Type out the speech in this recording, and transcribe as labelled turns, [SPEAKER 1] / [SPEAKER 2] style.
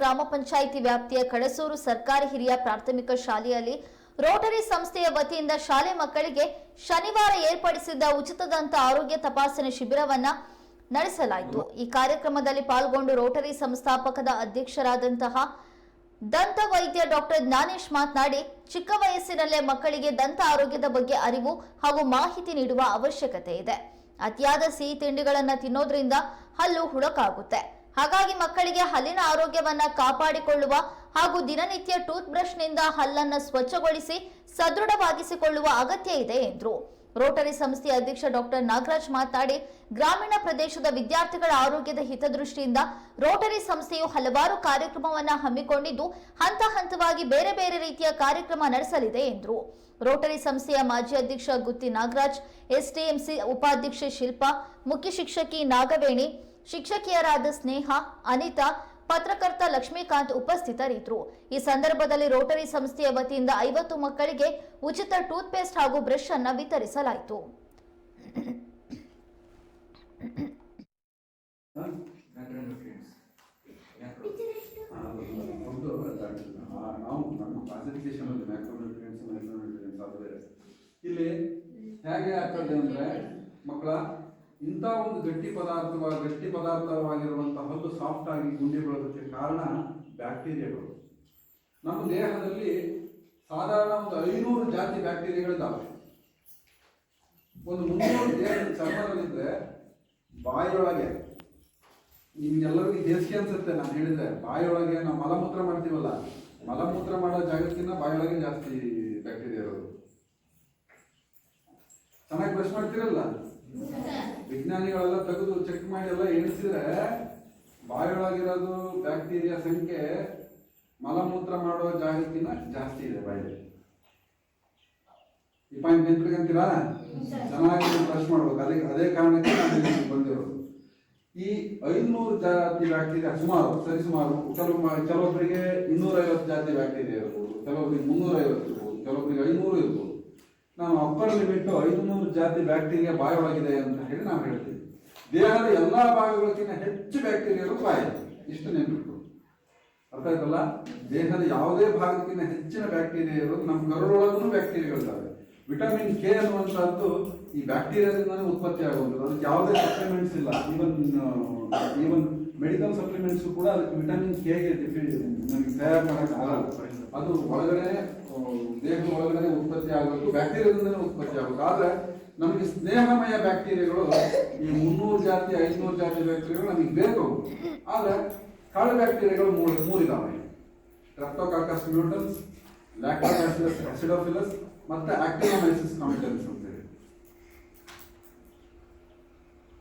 [SPEAKER 1] ಗ್ರಾಮ ಪಂಚಾಯಿತಿ ವ್ಯಾಪ್ತಿಯ ಕಡಸೂರು ಸರ್ಕಾರಿ ಹಿರಿಯ ಪ್ರಾಥಮಿಕ ಶಾಲೆಯಲ್ಲಿ ರೋಟರಿ ಸಂಸ್ಥೆಯ ವತಿಯಿಂದ ಶಾಲೆ ಮಕ್ಕಳಿಗೆ ಶನಿವಾರ ಏರ್ಪಡಿಸಿದ್ದ ಉಚಿತ ದಂತ ಆರೋಗ್ಯ ತಪಾಸಣೆ ಶಿಬಿರವನ್ನ ನಡೆಸಲಾಯಿತು. ಈ ಕಾರ್ಯಕ್ರಮದಲ್ಲಿ ಪಾಲ್ಗೊಂಡು ರೋಟರಿ ಸಂಸ್ಥಾಪಕದ ಅಧ್ಯಕ್ಷರಾದಂತಹ ದಂತ ವೈದ್ಯ ಡಾಕ್ಟರ್ ಜ್ಞಾನೇಶ್ ಮಾತನಾಡಿ, ಚಿಕ್ಕ ವಯಸ್ಸಿನಲ್ಲೇ ಮಕ್ಕಳಿಗೆ ದಂತ ಆರೋಗ್ಯದ ಬಗ್ಗೆ ಅರಿವು ಹಾಗೂ ಮಾಹಿತಿ ನೀಡುವ ಅವಶ್ಯಕತೆ ಇದೆ. ಅತಿಯಾದ ಸಿಹಿ ತಿಂಡಿಗಳನ್ನು ತಿನ್ನೋದ್ರಿಂದ ಹಲ್ಲು ಹುಳಕಾಗುತ್ತೆ ಹಾಗಾಗಿ ಮಕ್ಕಳಿಗೆ ಹಲ್ಲಿನ ಆರೋಗ್ಯವನ್ನ ಕಾಪಾಡಿಕೊಳ್ಳುವ ಹಾಗೂ ದಿನನಿತ್ಯ ಟೂತ್ ಬ್ರಷ್ನಿಂದ ಹಲ್ಲನ್ನ ಸ್ವಚ್ಛಗೊಳಿಸಿ ಸದೃಢವಾಗಿಸಿಕೊಳ್ಳುವ ಅಗತ್ಯ ಇದೆ ಎಂದರು. ರೋಟರಿ ಸಂಸ್ಥೆಯ ಅಧ್ಯಕ್ಷ ಡಾಕ್ಟರ್ ನಾಗರಾಜ್ ಮಾತನಾಡಿ ಗ್ರಾಮೀಣ ಪ್ರದೇಶದ ವಿದ್ಯಾರ್ಥಿಗಳ ಆರೋಗ್ಯದ ಹಿತದೃಷ್ಟಿಯಿಂದ ರೋಟರಿ ಸಂಸ್ಥೆಯು ಹಲವಾರು ಕಾರ್ಯಕ್ರಮವನ್ನು ಹಮ್ಮಿಕೊಂಡಿದ್ದು, ಹಂತ ಹಂತವಾಗಿ ಬೇರೆ ಬೇರೆ ರೀತಿಯ ಕಾರ್ಯಕ್ರಮ ನಡೆಸಲಿದೆ ಎಂದರು. ರೋಟರಿ ಸಂಸ್ಥೆಯ ಮಾಜಿ ಅಧ್ಯಕ್ಷ ಗುತ್ತಿ ನಾಗರಾಜ್ ಎಸ್ಟಿಎಂಸಿ ಉಪಾಧ್ಯಕ್ಷೆ ಶಿಲ್ಪಾ, ಮುಖ್ಯ ಶಿಕ್ಷಕಿ ನಾಗವೇಣಿ ಶಿಕ್ಷಕಿಯರಾದ ಸ್ನೇಹ ಅನಿತಾ ಪತ್ರಕರ್ತ ಲಕ್ಷ್ಮೀಕಾಂತ್ ಉಪಸ್ಥಿತರಿದ್ದರು. ಈ ಸಂದರ್ಭದಲ್ಲಿ ರೋಟರಿ ಸಂಸ್ಥೆಯ ವತಿಯಿಂದ ಐವತ್ತು ಮಕ್ಕಳಿಗೆ ಉಚಿತ ಟೂತ್ ಪೇಸ್ಟ್ ಹಾಗೂ ಬ್ರಷ್ ಅನ್ನು ವಿತರಿಸಲಾಯಿತು.
[SPEAKER 2] ಇಲ್ಲಿ ಹೇಗೆ ಆಗ್ತದೆ ಅಂದ್ರೆ ಮಕ್ಕಳ ಇಂಥ ಒಂದು ಗಟ್ಟಿ ಪದಾರ್ಥವ, ಗಟ್ಟಿ ಪದಾರ್ಥವಾಗಿರುವಂಥ ಹಲ್ಲು ಸಾಫ್ಟ್ ಆಗಿ ಗುಂಡಿ ಬೀಳೋದಕ್ಕೆ ಕಾರಣ ಬ್ಯಾಕ್ಟೀರಿಯಾಗಳು. ನಮ್ಮ ದೇಹದಲ್ಲಿ ಸಾಧಾರಣ ಒಂದು ಐನೂರು ಜಾತಿ ಬ್ಯಾಕ್ಟೀರಿಯಾಗಳಿದ್ದಾವೆ. ಒಂದು ಮುನ್ನೂರು ದೇಹದ ಚರ್ಮದಲ್ಲಿದ್ರೆ ಬಾಯಿಯೊಳಗೆ, ನಿಮ್ಗೆಲ್ಲರಿಗೂ ದೇಸಿಗೆ ಅನ್ಸುತ್ತೆ ನಾನು ಹೇಳಿದ್ರೆ, ಬಾಯಿಯೊಳಗೆ ನಾವು ಮಲಮೂತ್ರ ಮಾಡ್ತೀವಲ್ಲ, ಮಲಮೂತ್ರ ಮಾಡೋ ಜಾಗಕ್ಕಿಂತ ಬಾಯಿಯೊಳಗೆ ಜಾಸ್ತಿ ಬ್ಯಾಕ್ಟೀರಿಯಾ ಇರೋದು ಚೆನ್ನಾಗಿ ಬ್ರಷ್ ಮಾಡ್ತಿರಲ್ಲ? ವಿಜ್ಞಾನಿಗಳೆಲ್ಲ ತೆಗೆದು ಚೆಕ್ ಮಾಡಿ ಎಲ್ಲ ಎಣಿಸಿದ್ರೆ ಬಾಯಿಯೊಳಗಿರೋದು ಬ್ಯಾಕ್ಟೀರಿಯಾ ಸಂಖ್ಯೆ ಮಲಮೂತ್ರ ಮಾಡುವ ಜಾಗಕ್ಕಿಂತ ಜಾಸ್ತಿ ಇದೆ ಬಾಯಲ್ಲಿ. ಈ ಪಾಯಿಂಟ್ ನೆನ್ಪಿಡ್ಕಂತೀರಾ ಚೆನ್ನಾಗಿ ಬ್ರಷ್ ಮಾಡ್ಬೇಕು. ಅದೇ ಅದೇ ಕಾರಣಕ್ಕೆ ನಾನು ಬಂದಿರೋದು. ಈ ಐನೂರು ಜಾತಿ ಬ್ಯಾಕ್ಟೀರಿಯಾ ಸುಮಾರು, ಸರಿ ಸುಮಾರು, ಕೆಲವು ಕೆಲವೊಬ್ಬರಿಗೆ ಇನ್ನೂರೈವತ್ತು ಜಾತಿ ಬ್ಯಾಕ್ಟೀರಿಯಾ ಇರ್ಬೋದು ಕೆಲವೊಬ್ಬರಿಗೆ ಮುನ್ನೂರೈವತ್ತು ಇರ್ಬೋದು ಕೆಲವೊಬ್ಬರಿಗೆ ಐನೂರು ಇರ್ಬೋದು. ನಾವು ಅಪ್ಪರ್ ಲಿಮಿಟ್ ನೂರು ಜಾತಿ ಬ್ಯಾಕ್ಟೀರಿಯಾ ಬಾಯೊಳಗಿದೆ ಅಂತ ಹೇಳಿ ನಾವು ಹೇಳ್ತೀವಿ. ದೇಹದ ಎಲ್ಲಾ ಭಾಗಗಳಕ್ಕಿಂತ ಹೆಚ್ಚು ಬ್ಯಾಕ್ಟೀರಿಯಾಗಳು ಬಾಯಿ. ಇಷ್ಟು ನೆನಪಿಟ್ಟು ಅರ್ಥ ಆಯ್ತಲ್ಲ? ದೇಹದ ಯಾವುದೇ ಭಾಗಕ್ಕಿಂತ ಹೆಚ್ಚಿನ ಬ್ಯಾಕ್ಟೀರಿಯಾ ಇರೋದು ನಮ್ಮ ಕರುಳೊಳಗೂ ಬ್ಯಾಕ್ಟೀರಿಯಾಗಳಿದ್ದಾವೆ. ವಿಟಮಿನ್ ಕೆ ಅನ್ನುವಂಥದ್ದು ಈ ಬ್ಯಾಕ್ಟೀರಿಯಾದಿಂದಲೇ ಉತ್ಪತ್ತಿ ಆಗುವಂಥದ್ದು. ಅದಕ್ಕೆ ಯಾವುದೇ ಸಪ್ಲಿಮೆಂಟ್ಸ್ ಇಲ್ಲ. ಈವನ್ ಈವನ್ ಮೆಡಿಕಲ್ ಸಪ್ಲಿಮೆಂಟ್ಸ್ ಕೂಡ ಅದಕ್ಕೆ ವಿಟಮಿನ್ ಕೆಗೆ ನಮಗೆ ತಯಾರು ಮಾಡೋಕ್ಕಾಗಲ್ಲ ಅದು ಒಳಗಡೆ ದೇಹದ ಒಳಗಡೆ ಉತ್ಪತ್ತಿ ಆಗಬೇಕು ಬ್ಯಾಕ್ಟೀರಿಯಾದಿಂದಲೇ ಉತ್ಪತ್ತಿ ಆಗಬೇಕು. ಆದ್ರೆ ನಮಗೆ ಸ್ನೇಹಮಯ ಬ್ಯಾಕ್ಟೀರಿಯಾಗಳು ಈ ಮುನ್ನೂರು ಜಾತಿ ಐನೂರು ಜಾತಿ ಬ್ಯಾಕ್ಟೀರಿಯಾಗಳು ನಮಗೆ ಬೇಕು. ಆದ್ರೆ ಕಾಳು ಬ್ಯಾಕ್ಟೀರಿಯಾಗಳು ಮೂರು, ಮೂರಿದಾವೆ. ಟ್ರೆಪ್ಟೋಕಾಕಸ್ ಮ್ಯೂಟನ್ಸ್ ಲ್ಯಾಕ್ಟೋಕಾಸಿಲಸ್ ಅಸಿಡೋಫಿಲಸ್ ಮತ್ತೆ ಆಕ್ಟಿನೋಮೈಸಿಸ್ ಕಾಮಿಟನ್ಸ್ ಅಂತ ಹೇಳಿ.